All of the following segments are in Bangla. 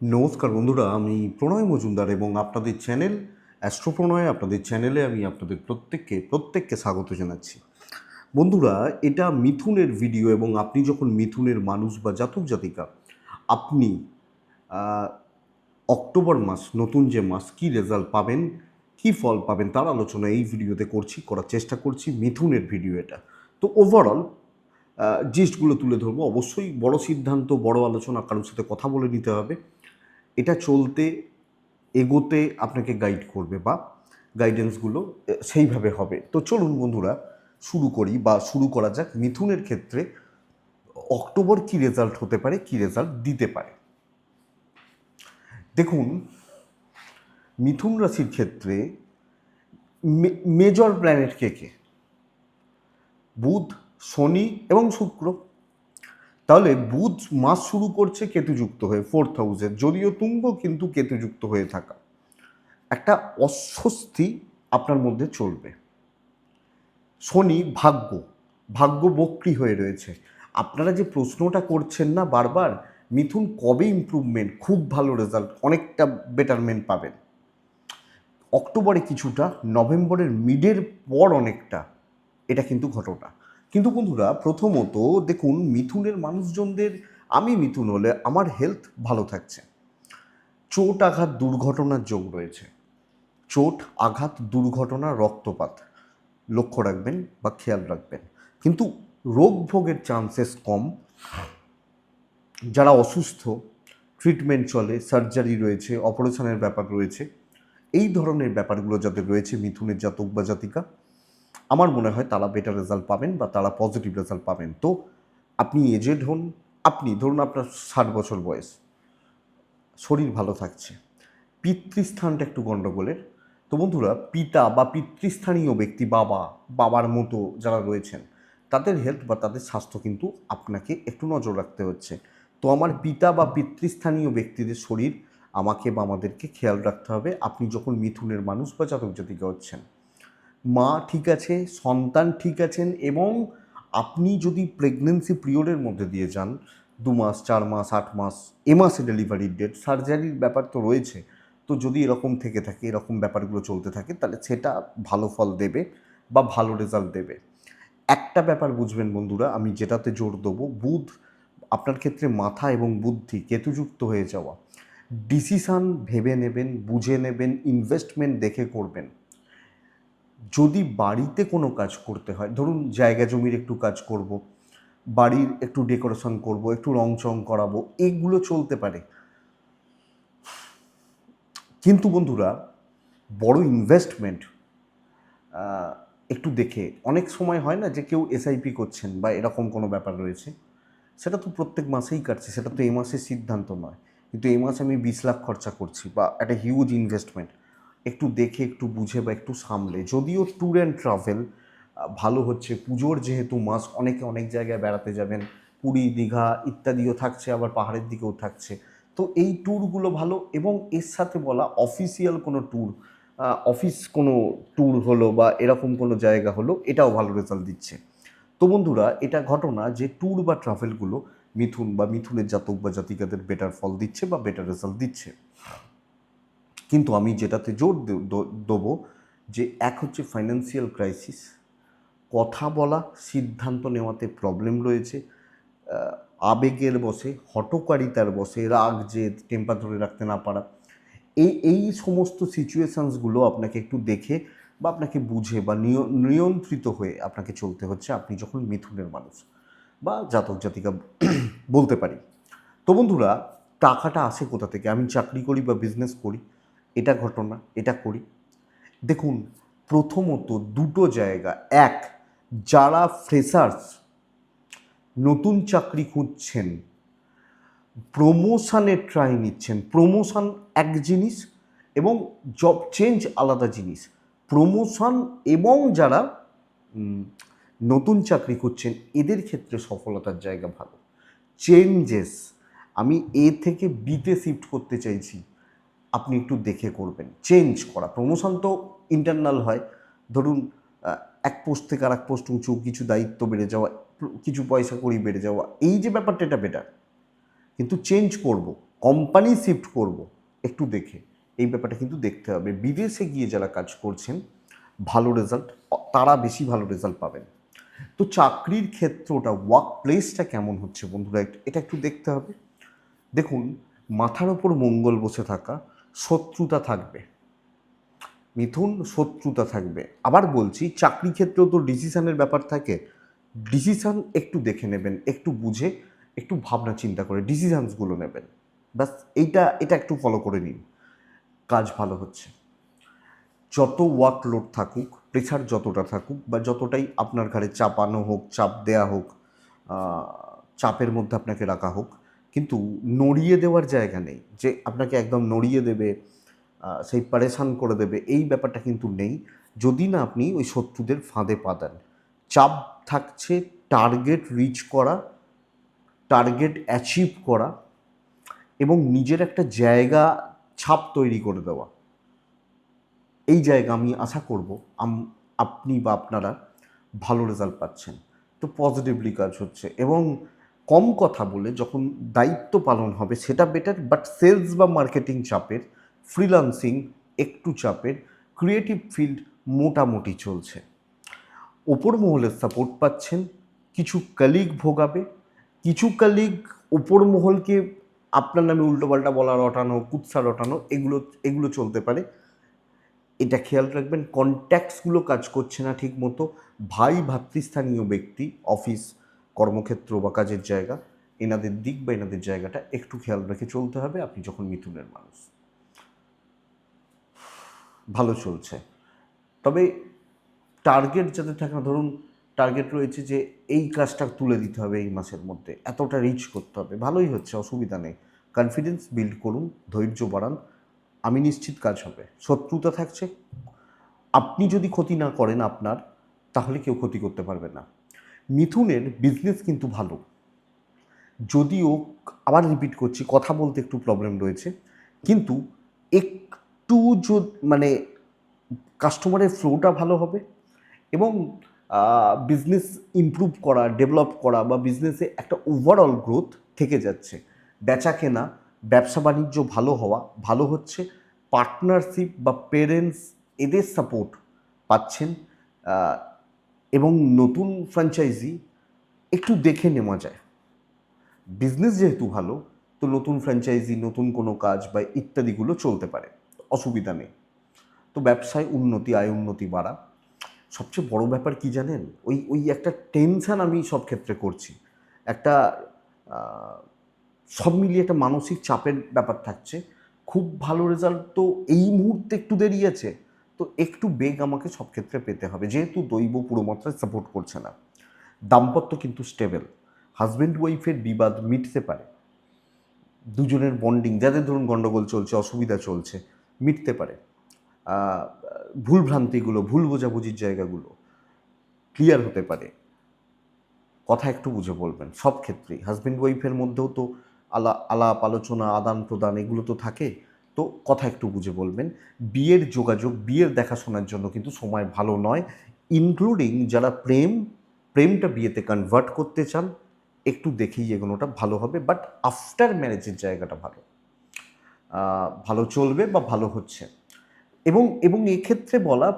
নমস্কার বন্ধুরা, আমি প্রণয় মজুমদার এবং আপনাদের চ্যানেল অ্যাস্ট্রো প্রণয় আপনাদের চ্যানেলে আমি আপনাদের প্রত্যেককে প্রত্যেককে স্বাগত জানাচ্ছি। বন্ধুরা, এটা মিথুনের ভিডিও এবং আপনি যখন মিথুনের মানুষ বা জাতক জাতিকা, আপনি অক্টোবর মাস, নতুন যে মাস, কী রেজাল্ট পাবেন, কী ফল পাবেন, তার আলোচনা এই ভিডিওতে করছি, করার চেষ্টা করছি, মিথুনের ভিডিও এটা। তো ওভারঅল জিস্টগুলো তুলে ধরবো। অবশ্যই বড় সিদ্ধান্ত, বড় আলোচনা, কারোর সাথে কথা বলে নিতে হবে। এটা চলতে, এগোতে আপনাকে গাইড করবে বা গাইডেন্সগুলো সেইভাবে হবে। তো চলুন বন্ধুরা, শুরু করি বা শুরু করা যাক। মিথুনের ক্ষেত্রে অক্টোবর কি রেজাল্ট হতে পারে, কি রেজাল্ট দিতে পারে? দেখুন, মিথুন রাশির ক্ষেত্রে মেজর প্ল্যানেট কে কে? বুধ, শনি এবং শুক্র। তাহলে বুধ মাস শুরু করছে কেতুযুক্ত হয়ে ফোর্থ হাউসে যদিও তুঙ্গ, কিন্তু কেতুযুক্ত হয়ে থাকা। একটা অস্বস্তি আপনার মধ্যে চলবে। শনি ভাগ্য ভাগ্য বক্রি হয়ে রয়েছে। আপনারা যে প্রশ্নটা করছেন না বারবার, মিথুন কবে ইমপ্রুভমেন্ট খুব ভালো রেজাল্ট অনেকটা বেটারমেন্ট পাবেন। অক্টোবরে কিছুটা, নভেম্বরের মিডের পর অনেকটা, এটা কিন্তু ঘটনা। কিন্তু বন্ধুরা, প্রথমত দেখুন, মিথুনের মানুষজনদের, আমি মিথুন হলে আমার হেলথ ভালো থাকছে। চোট আঘাত দুর্ঘটনার যোগ রয়েছে। চোট আঘাত দুর্ঘটনা রক্তপাত, লক্ষ্য রাখবেন বা খেয়াল রাখবেন। কিন্তু রোগ ভোগের চান্সেস কম। যারা অসুস্থ ট্রিটমেন্ট চলে সার্জারি রয়েছে অপারেশনের ব্যাপার রয়েছে, এই ধরনের ব্যাপারগুলো যাদের রয়েছে, মিথুনের জাতক বা জাতিকা আমার মনে হয় তারা বেটার রেজাল্ট পাবেন বা তারা পজিটিভ রেজাল্ট পাবেন। তো আপনি এজেড হন আপনি ধরুন আপনার ষাট বছর বয়স, শরীর ভালো থাকছে, পিতৃস্থানটা একটু গণ্ডগোলের তো বন্ধুরা, পিতা বা পিতৃস্থানীয় ব্যক্তি, বাবা, বাবার মতো যারা রয়েছেন, তাদের হেলথ বা তাদের স্বাস্থ্য কিন্তু আপনাকে একটু নজর রাখতে হচ্ছে। তো আমার পিতা বা পিতৃস্থানীয় ব্যক্তিদের শরীর আমাকে বা আমাদেরকে খেয়াল রাখতে হবে। আপনি যখন মিথুনের মানুষ বা জাতক জাতিকা হচ্ছেন মা ঠিক আছে, সন্তান ঠিক আছেন এবং আপনি যদি প্রেগনেন্সি পিরিয়ডের মধ্যে দিয়ে যান, দু মাস, চার মাস, আট মাস, এ মাসে ডেলিভারির ডেট সার্জারির ব্যাপার তো রয়েছে। তো যদি এরকম থেকে থাকে, এরকম ব্যাপারগুলো চলতে থাকে, তাহলে সেটা ভালো ফল দেবে বা ভালো রেজাল্ট দেবে। একটা ব্যাপার বুঝবেন বন্ধুরা, আমি যেটাতে জোর দেবো, বুধ, আপনার ক্ষেত্রে মাথা এবং বুদ্ধি কেতুযুক্ত হয়ে যাওয়া। ডিসিশান ভেবে নেবেন, বুঝে নেবেন ইনভেস্টমেন্ট দেখে করবেন। যদি বাড়িতে কোনো কাজ করতে হয়, ধরুন জায়গা জমির একটু কাজ করব, বাড়ির একটু ডেকোরেশন করব, একটু রং চং করাবো, এগুলো চলতে পারে। কিন্তু বন্ধুরা, বড় ইনভেস্টমেন্ট একটু দেখে, অনেক সময় হয় না যে কেউ এসআইপি করছেন বা এরকম কোনো ব্যাপার রয়েছে, সেটা তো প্রত্যেক মাসেই কাটছে, সেটা তো এই মাসের সিদ্ধান্ত নয়, কিন্তু এই মাসে আমি বিশ লাখ খরচা করছি বা একটা হিউজ ইনভেস্টমেন্ট একটু দেখে, একটু বুঝে বা একটু সামলে। যদিও ট্যুর অ্যান্ড ট্রাভেল ভালো হচ্ছে। পুজোর যেহেতু মাস অনেকে অনেক জায়গায় বেড়াতে যাবেন। পুরী, দীঘা ইত্যাদিও থাকছে, আবার পাহাড়ের দিকেও থাকছে। তো এই ট্যুরগুলো ভালো এবং এর সাথে বলা অফিসিয়াল কোনো ট্যুর অফিস কোনো ট্যুর হলো বা এরকম কোনো জায়গা হলো, এটাও ভালো রেজাল্ট দিচ্ছে। তো বন্ধুরা, এটা ঘটনা যে ট্যুর বা ট্রাভেলগুলো মিথুন বা মিথুনের জাতক বা জাতিকাদের বেটার ফল দিচ্ছে বা বেটার রেজাল্ট দিচ্ছে। কিন্তু আমি যেটাতে জোর দেবো যে এক হচ্ছে ফাইন্যান্সিয়াল ক্রাইসিস কথা বলা, সিদ্ধান্ত নেওয়াতে প্রবলেম রয়েছে আবেগের বসে হটকারিতার বসে, রাগ যে টেম্পার ধরে রাখতে না পারা, এই এই সমস্ত সিচুয়েশানসগুলো আপনাকে একটু দেখে বা আপনাকে বুঝে বা নিয়- নিয়ন্ত্রিত হয়ে আপনাকে চলতে হচ্ছে আপনি যখন মিথুনের মানুষ বা জাতক জাতিকা বলতে পারি। তো বন্ধুরা, টাকাটা আসে কোথা থেকে? আমি চাকরি করি বা বিজনেস করি। এটা ঘটনা, এটা করি। দেখুন, প্রথমত দুটো জায়গা। এক, যারা ফ্রেশার্স নতুন চাকরি খুঁজছেন প্রমোশনের ট্রাই নিচ্ছেন প্রমোশন এক জিনিস এবং জব চেঞ্জ আলাদা জিনিস। প্রমোশন এবং যারা নতুন চাকরি করছেন এদের ক্ষেত্রে সফলতার জায়গা ভালো। চেঞ্জেস আমি এ থেকে বিতে শিফট করতে চাইছি। আপনি একটু দেখে করবেন। চেঞ্জ করা। প্রমোশন তো ইন্টারনাল হয়। ধরুন এক পোস্ট থেকে আর এক পোস্ট উঁচু, কিছু দায়িত্ব বেড়ে যাওয়া, কিছু পয়সা করি বেড়ে যাওয়া, এই যে ব্যাপারটা এটা বেটার কিন্তু চেঞ্জ করব কোম্পানি শিফট করব, একটু দেখে। এই ব্যাপারটা কিন্তু দেখতে হবে। বিদেশে গিয়ে যারা কাজ করছেন, ভালো রেজাল্ট তারা বেশি ভালো রেজাল্ট পাবেন। তো চাকরির ক্ষেত্রটা ওয়ার্ক প্লেসটা কেমন হচ্ছে বন্ধুরা? এটা একটু দেখতে হবে। দেখুন, মাথার ওপর মঙ্গল বসে থাকা শত্রুতা থাকবে। মিথুন শত্রুতা থাকবে। আবার বলছি, চাকরি ক্ষেত্রেও তো ডিসিশনের ব্যাপার থাকে। ডিসিশন একটু দেখে নেবেন, একটু বুঝে, একটু ভাবনা চিন্তা করে ডিসিশনসগুলো নেবেন। ব্যাস, এইটা, এটা একটু ফলো করে নিন। কাজ ভালো হচ্ছে। যত ওয়ার্কলোড থাকুক প্রেশার যতটা থাকুক বা যতটাই আপনার ঘাড়ে চাপানো হোক, চাপ দেয়া হোক চাপের মধ্যে আপনাকে রাখা হোক কিন্তু নড়িয়ে দেওয়ার জায়গা নেই। যে আপনাকে একদম নড়িয়ে দেবে সেই পারেশান করে দেবে, এই ব্যাপারটা কিন্তু নেই। যদি না আপনি ওই শত্রুদের ফাঁদে পা দেন চাপ থাকছে টার্গেট রিচ করা টার্গেট অ্যাচিভ করা এবং নিজের একটা জায়গা ছাপ তৈরি করে দেওয়া। এই জায়গা আমি আশা করব আপনি বা আপনারা ভালো রেজাল্ট পাচ্ছেন। তো পজিটিভলি কাজ হচ্ছে এবং কম কথা বলে যখন দায়িত্ব পালন হবে, সেটা বেটার বাট সেলস বা মার্কেটিং চাপের ফ্রিলান্সিং একটু চাপের ক্রিয়েটিভ ফিল্ড মোটামুটি চলছে। ওপর মহলের সাপোর্ট পাচ্ছেন, কিছু কালিগ ভোগাবে, কিছু কালিগ ওপর মহলকে আপনার নামে উল্টোপাল্টা বলা, রটানো, কুৎসা রটানো, এগুলো এগুলো চলতে পারে। এটা খেয়াল রাখবেন কন্ট্যাক্টসগুলো কাজ করছে না ঠিক মতো ভাই ভাতৃস্থানীয় ব্যক্তি অফিস কর্মক্ষেত্র বা কাজের জায়গা, এনাদের দিক বা এনাদের জায়গাটা একটু খেয়াল রেখে চলতে হবে, আপনি যখন মিথুনের মানুষ। ভালো চলছে। তবে টার্গেট যাতে থাকে না, ধরুন টার্গেট রয়েছে যে এই কাজটা তুলে দিতে হবে এই মাসের মধ্যে, এতটা রিচ করতে হবে, ভালোই হচ্ছে, অসুবিধা নেই। কনফিডেন্স বিল্ড করুন, ধৈর্য বাড়ান, আমি নিশ্চিত কাজ হবে, শত্রুতা থাকছে। আপনি যদি ক্ষতি না করেন আপনার, তাহলে কেউ ক্ষতি করতে পারবে না। মিথুনের বিজনেস কিন্তু ভালো। যদিও আবার রিপিট করছি, কথা বলতে একটু প্রবলেম রয়েছে। কিন্তু একটু মানে কাস্টমারের ফ্লোটা ভালো হবে এবং বিজনেস ইমপ্রুভ করা ডেভেলপ করা বা বিজনেসে একটা ওভারঅল গ্রোথ থেকে যাচ্ছে। বেচা কেনা, ব্যবসা বাণিজ্য ভালো হওয়া, ভালো হচ্ছে। পার্টনারশিপ বা পেরেন্টস এদের সাপোর্ট পাচ্ছেন। এবং নতুন ফ্র্যাঞ্চাইজি একটু দেখে নেওয়া যায়। বিজনেস যেহেতু ভালো, তো নতুন ফ্র্যাঞ্চাইজি নতুন কোনো কাজ বা ইত্যাদিগুলো চলতে পারে, অসুবিধা নেই। তো ব্যবসায় উন্নতি, আয় উন্নতি বাড়া। সবচেয়ে বড় ব্যাপার কি জানেন? ওই ওই একটা টেনশন আমি সব ক্ষেত্রে করছি। একটা সব মিলিয়ে একটা মানসিক চাপের ব্যাপার থাকছে। খুব ভালো রেজাল্ট তো এই মুহূর্তে একটু দেরি আছে। তো একটু বেগ আমাকে সব ক্ষেত্রে পেতে হবে। যেহেতু দৈব পুরো মাত্রায় সাপোর্ট করছে না। দাম্পত্য কিন্তু স্টেবল হাজব্যান্ড ওয়াইফের বিবাদ মিটতে পারে। দুজনের বন্ডিং যাদের ধরুন গণ্ডগোল চলছে, অসুবিধা চলছে, মিটতে পারে। ভুল ভ্রান্তিগুলো, ভুল বোঝাবুঝির জায়গাগুলো ক্লিয়ার হতে পারে। কথা একটু বুঝে বলবেন, সব ক্ষেত্রেই। হাজব্যান্ড ওয়াইফের মধ্যেও তো আলা, আলাপ, আলোচনা আদান প্রদান এগুলো তো থাকে। তো কথা একটু বুঝে বলবেন। বিয়ের যোগাযোগ, বিয়ের দেখাশোনার জন্য কিন্তু সময় ভালো নয় ইনক্লুডিং যারা প্রেম, প্রেমটা বিয়েতে কনভার্ট করতে চান, একটু দেখেই এগোনোটা ভালো হবে বাট আফটার ম্যারেজের জায়গাটা ভালো। ভালো চলবে বা ভালো হচ্ছে। এবং এবং এক্ষেত্রে বলা,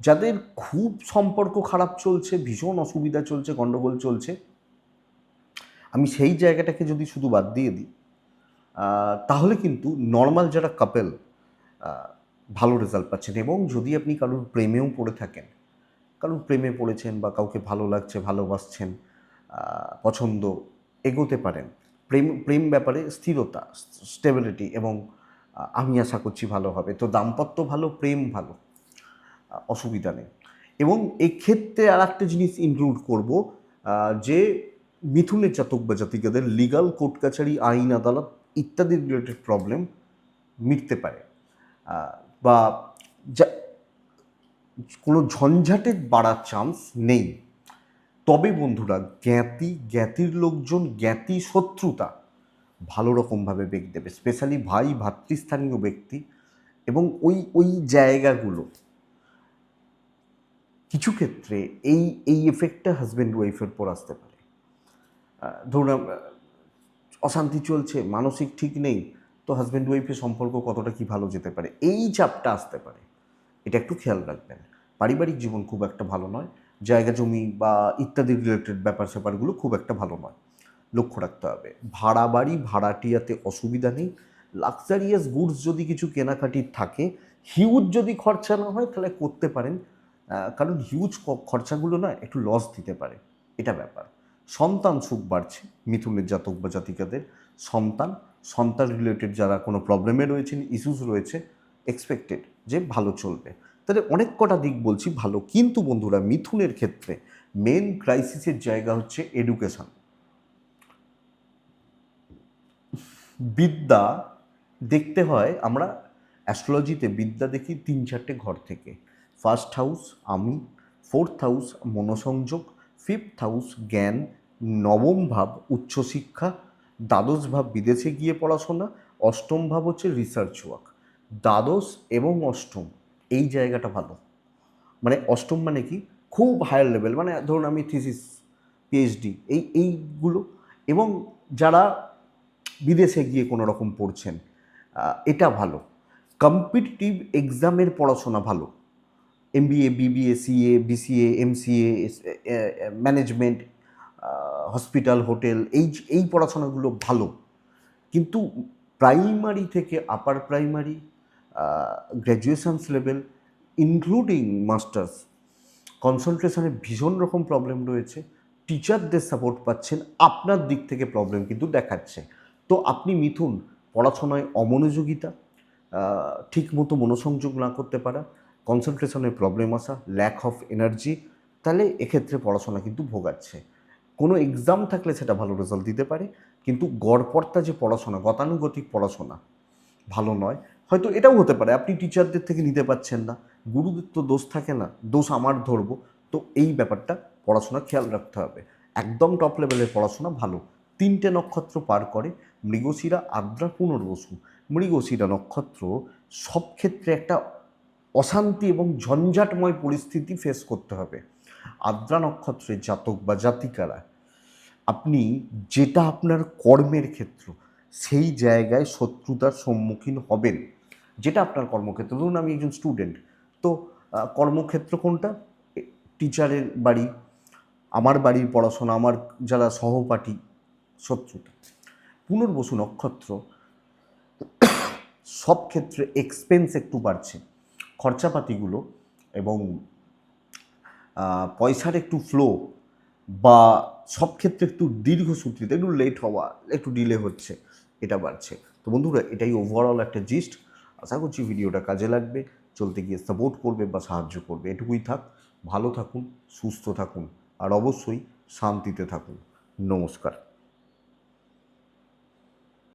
যাদের খুব সম্পর্ক খারাপ চলছে, ভীষণ অসুবিধা চলছে গণ্ডগোল চলছে, আমি সেই জায়গাটাকে যদি শুধু বাদ দিয়ে দিই তাহলে কিন্তু নর্মাল যারা কাপেল ভালো রেজাল্ট পাচ্ছেন এবং যদি আপনি কারোর প্রেমেও পড়ে থাকেন, কারোর প্রেমে পড়েছেন বা কাউকে ভালো লাগছে, ভালোবাসছেন পছন্দ, এগোতে পারেন। প্রেম প্রেম ব্যাপারে স্থিরতা স্টেবিলিটি এবং আমি আশা করছি ভালো হবে। তো দাম্পত্য ভালো, প্রেম ভালো অসুবিধা নেই। এবং এক্ষেত্রে আর একটা জিনিস ইনক্লুড করব যে মিথুনের জাতক বা জাতিকাদের লিগাল কোর্ট কাছারি, আইন, আদালত ইত্যাদি রিলেটেড প্রবলেম মিটতে পারে। বা যা, কোনো ঝঞ্ঝাটে বাড়ার চান্স নেই। তবে বন্ধুরা, জ্ঞাতি, জ্ঞাতির লোকজন, জ্ঞাতি শত্রুতা ভালো রকমভাবে বেগ দেবে। স্পেশালি ভাই, ভাতৃস্থানীয় ব্যক্তি এবং ওই ওই জায়গাগুলো। কিছু ক্ষেত্রে এই এই এফেক্টটা হাজব্যান্ড ওয়াইফের পর আসতে পারে। ধরুন অশান্তি চলছে, মানসিক ঠিক নেই, তো হাজব্যান্ড ওয়াইফের সম্পর্ক কতটা কি ভালো যেতে পারে? এই চাপটা আসতে পারে। এটা একটু খেয়াল রাখবেন। পারিবারিক জীবন খুব একটা ভালো নয়, জায়গা জমি বা ইত্যাদি রিলেটেড ব্যাপার স্যাপারগুলো খুব একটা ভালো নয়। লক্ষ্য রাখতে হবে। ভাড়া বাড়ি, ভাড়াটিয়াতে অসুবিধা নেই। লাক্সারিয়াস গুডস যদি কিছু কেনাকাটির থাকে হিউজ যদি খরচা না হয়, তাহলে করতে পারেন। কারণ হিউজ খরচাগুলো না একটু লস দিতে পারে। এটা ব্যাপার। সন্তান সুখ বাড়ছে মিথুনের জাতক বা জাতিকাদের। সন্তান সন্তান রিলেটেড যারা কোনো প্রবলেমে রয়েছেন ইস্যুস রয়েছে এক্সপেক্টেড যে ভালো চলবে। তাহলে অনেক কটা দিক বলছি ভালো। কিন্তু বন্ধুরা, মিথুনের ক্ষেত্রে মেন ক্রাইসিসের জায়গা হচ্ছে এডুকেশন বিদ্যা দেখতে হয়, আমরা অ্যাস্ট্রোলজিতে বিদ্যা দেখি তিন চারটে ঘর থেকে। ফার্স্ট হাউস আমি। ফোর্থ হাউস মনোসংযোগ। ফিফথ হাউস জ্ঞান, নবম ভাব উচ্চশিক্ষা দ্বাদশ ভাব বিদেশে গিয়ে পড়াশোনা, অষ্টম ভাব হচ্ছে রিসার্চ ওয়ার্ক দ্বাদশ এবং অষ্টম, এই জায়গাটা ভালো। মানে অষ্টম মানে কি? খুব হায়ার লেভেল মানে ধরুন আমি থিসিস পিএইচডি এই, এইগুলো। এবং যারা বিদেশে গিয়ে কোনো রকম পড়ছেন এটা ভালো। কম্পিটিটিভ এক্সামের পড়াশোনা ভালো। MBA BBA CA BCA MCA management hospital hotel এই এই পড়াশোনাগুলো ভালো। কিন্তু প্রাইমারি থেকে upper primary graduations level including masters কনসেন্ট্রেশনে ভীষণ রকম প্রবলেম রয়েছে। টিচারদের সাপোর্ট পাচ্ছেন, আপনার দিক থেকে প্রবলেম কিন্তু দেখাচ্ছে। তো আপনি মিথুন, পড়াশোনায় অমনোযোগিতা ঠিক মতো মনোসংযোগ না করতে পারা। কনসেন্ট্রেশনের প্রবলেম আসা ল্যাক অফ এনার্জি তাহলে এক্ষেত্রে পড়াশোনা কিন্তু ভোগাচ্ছে। কোনো এক্সাম থাকলে সেটা ভালো রেজাল্ট দিতে পারে, কিন্তু গড়পড়তা যে পড়াশোনা, গতানুগতিক পড়াশোনা, ভালো নয়। হয়তো এটাও হতে পারে, আপনি টিচারদের থেকে নিতে পারছেন না। গুরুদের তো দোষ থাকে না, দোষ আমার ধরবো। তো এই ব্যাপারটা পড়াশোনা খেয়াল রাখতে হবে। একদম টপ লেভেলের পড়াশোনা ভালো। তিনটে নক্ষত্র পার করে, মৃগশিরা, আদ্রা, পুনর্বসু। মৃগশিরা নক্ষত্র সব ক্ষেত্রে একটা অশান্তি এবং ঝঞ্ঝাটময় পরিস্থিতি ফেস করতে হবে। আদ্রা নক্ষত্রের জাতক বা জাতিকারা, আপনি যেটা আপনার কর্মের ক্ষেত্র, সেই জায়গায় শত্রুতার সম্মুখীন হবেন। যেটা আপনার কর্মক্ষেত্র। ধরুন আমি একজন স্টুডেন্ট তো কর্মক্ষেত্র কোনটা? টিচারের বাড়ি, আমার বাড়ির পড়াশোনা, আমার যারা সহপাঠী শত্রুতা পুনর্বসু নক্ষত্র, সব ক্ষেত্রে এক্সপেন্স একটু বাড়ছে। খরচাপাতিগুলো এবং পয়সার একটু ফ্লো বা সব ক্ষেত্রে একটু দীর্ঘসূত্রিত একটু লেট হওয়া, একটু ডিলে হচ্ছে, এটা বাড়ছে। তো বন্ধুরা, এটাই ওভারঅল একটা জিস্ট আশা করছি ভিডিওটা কাজে লাগবে, চলতে গিয়ে সাপোর্ট করবে বা সাহায্য করবে, এটুকুই থাক। ভালো থাকুন, সুস্থ থাকুন, আর অবশ্যই শান্তিতে থাকুন। নমস্কার।